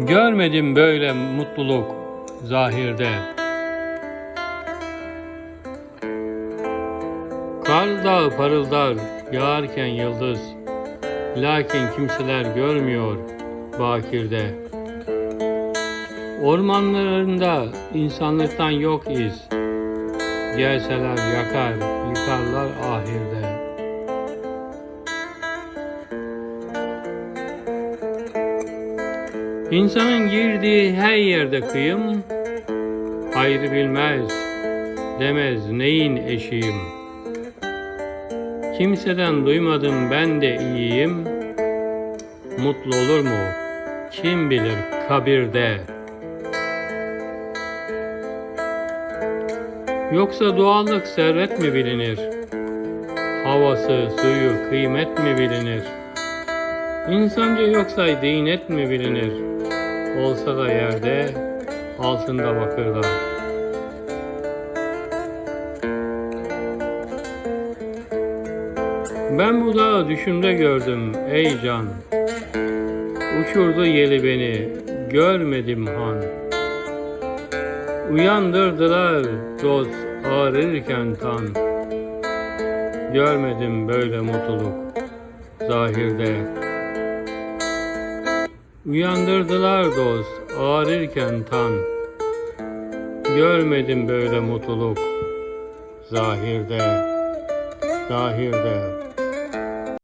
Görmedim böyle mutluluk zahirde. Kar dağı parıldar yağarken yıldız. Lakin kimseler görmüyor bakirde. Ormanlarında insanlıktan yok iz. Gelseler yakar, yıkarlar ahirde. İnsanın girdiği her yerde kıyım, hayrı bilmez, demez neyin eşiyim. Kimseden duymadım ben de iyiyim, mutlu olur mu? Kim bilir kabirde. Yoksa doğallık servet mi bilinir? Havası, suyu, kıymet mi bilinir? İnsanca yoksa dinet mi bilinir? Olsa da yerde, altında bakırda. Ben bu dağı düşümde gördüm ey can. Uçurdu yeli beni, görmedim han. Uyandırdılar dost ağrırken tan. Görmedim böyle mutluluk zahirde. Uyandırdılar dost ağrırken tan. Görmedim böyle mutluluk zahirde, zahirde.